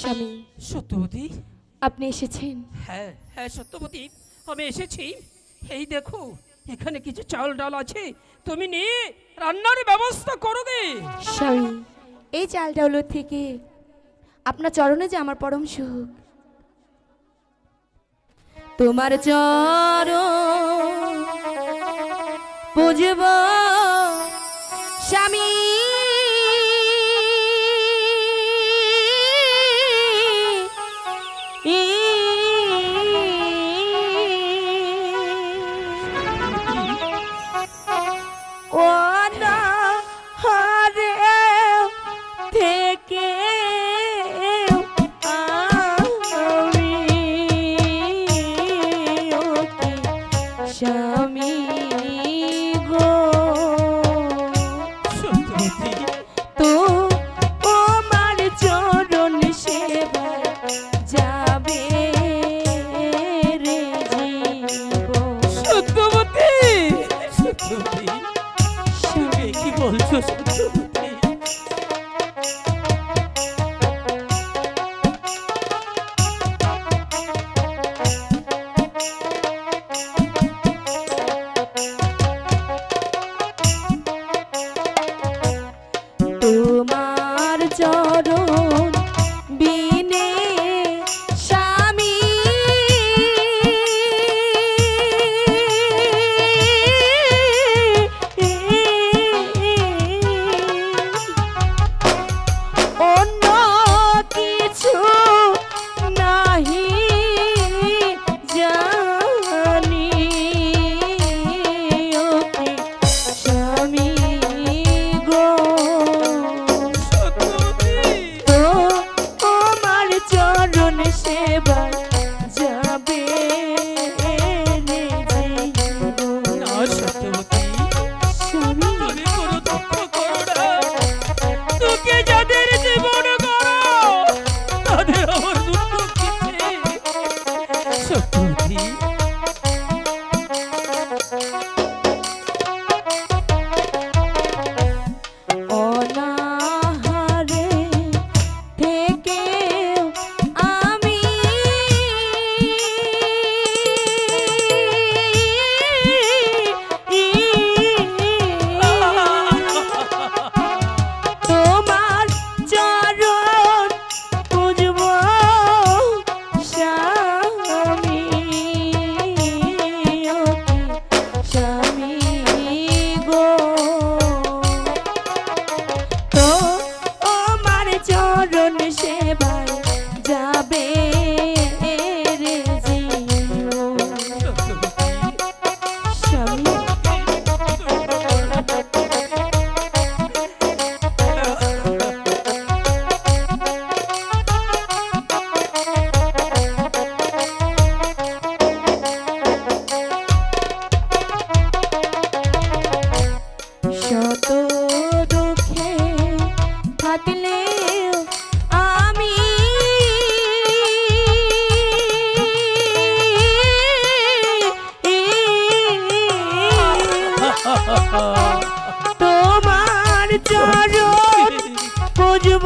স্বামী সত্যবতী? আপনি এসেছেন। হ্যাঁ হ্যাঁ সত্যবতী আমি এসেছি। এই দেখো এখানে কিছু চাল ডাল আছে। তুমি নিয়ে রান্নার ব্যবস্থা করো গে। স্বামী এই চাল ডাউলোর থেকে আপনার চরণে যে আমার পরম সুখ। তোমার চরণ বুঝব স্বামী তুমি কি বলছো? তোমার চরণ সত্যবতী তোমার চরণ বুঝব